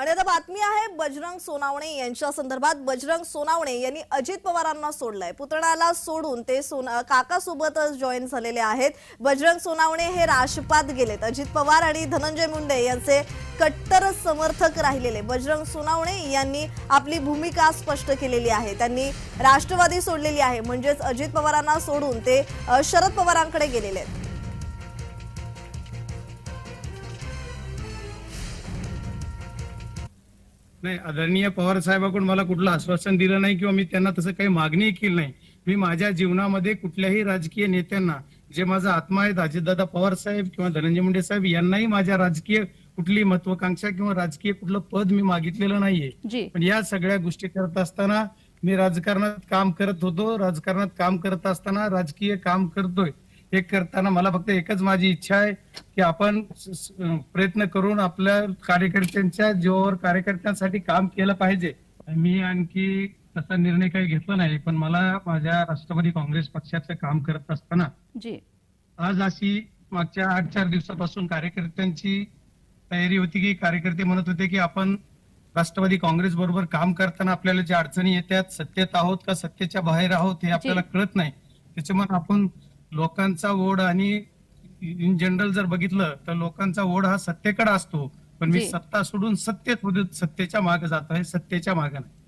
आणि आता बातमी आहे बजरंग सोनावणे यांच्या संदर्भात. बजरंग सोनावणे यांनी अजित पवारांना सोडलंय. पुतळ्याला सोडून ते सोना काकासोबतच जॉईन झालेले आहेत. बजरंग सोनावणे हे राजपात गेलेत. अजित पवार आणि धनंजय मुंडे यांचे कट्टर समर्थक राहिलेले. बजरंग सोनावणे यांनी आपली भूमिका स्पष्ट केलेली आहे. त्यांनी राष्ट्रवादी सोडलेली आहे. म्हणजेच अजित पवारांना सोडून ते शरद पवारांकडे गेलेले आहेत. नाही आदरणीय पवार साहेबांकडून मला कुठलं आश्वासन दिलं नाही किंवा मी त्यांना तसं काही मागणी केली नाही. मी माझ्या जीवनामध्ये कुठल्याही राजकीय नेत्यांना जे माझा आत्मा आहेत अजितदादा पवार साहेब किंवा धनंजय मुंडे साहेब यांनाही माझ्या राजकीय कुठली महत्वाकांक्षा किंवा राजकीय कुठलं पद मी मागितलेलं नाहीये. पण या सगळ्या गोष्टी करत असताना मी राजकारणात काम करत होतो. राजकारणात काम करत असताना राजकीय काम करतोय. हे करताना मला फक्त एकच माझी इच्छा आहे की आपण प्रयत्न करून आपल्या कार्यकर्त्यांच्या जीवावर कार्यकर्त्यांसाठी काम केलं पाहिजे. मी आणखी तसा निर्णय काही घेतला नाही पण मला माझ्या राष्ट्रवादी काँग्रेस पक्षाचं काम करत असताना जी. आज अशी मागच्या आठ चार दिवसापासून कार्यकर्त्यांची तयारी होती की कार्यकर्ते म्हणत होते की आपण राष्ट्रवादी काँग्रेस बरोबर काम करताना आपल्याला ज्या अडचणी येतात सत्तेत आहोत का सत्तेच्या बाहेर आहोत हे आपल्याला कळत नाही. त्याच्यामुळे आपण लोकांचा ओढ आणि इन जनरल जर बघितलं तर लोकांचा ओढ हा सत्तेकडे असतो पण मी. सत्ता सोडून सत्तेत सत्तेच्या मागे जातो आहे सत्तेच्या मागे नाही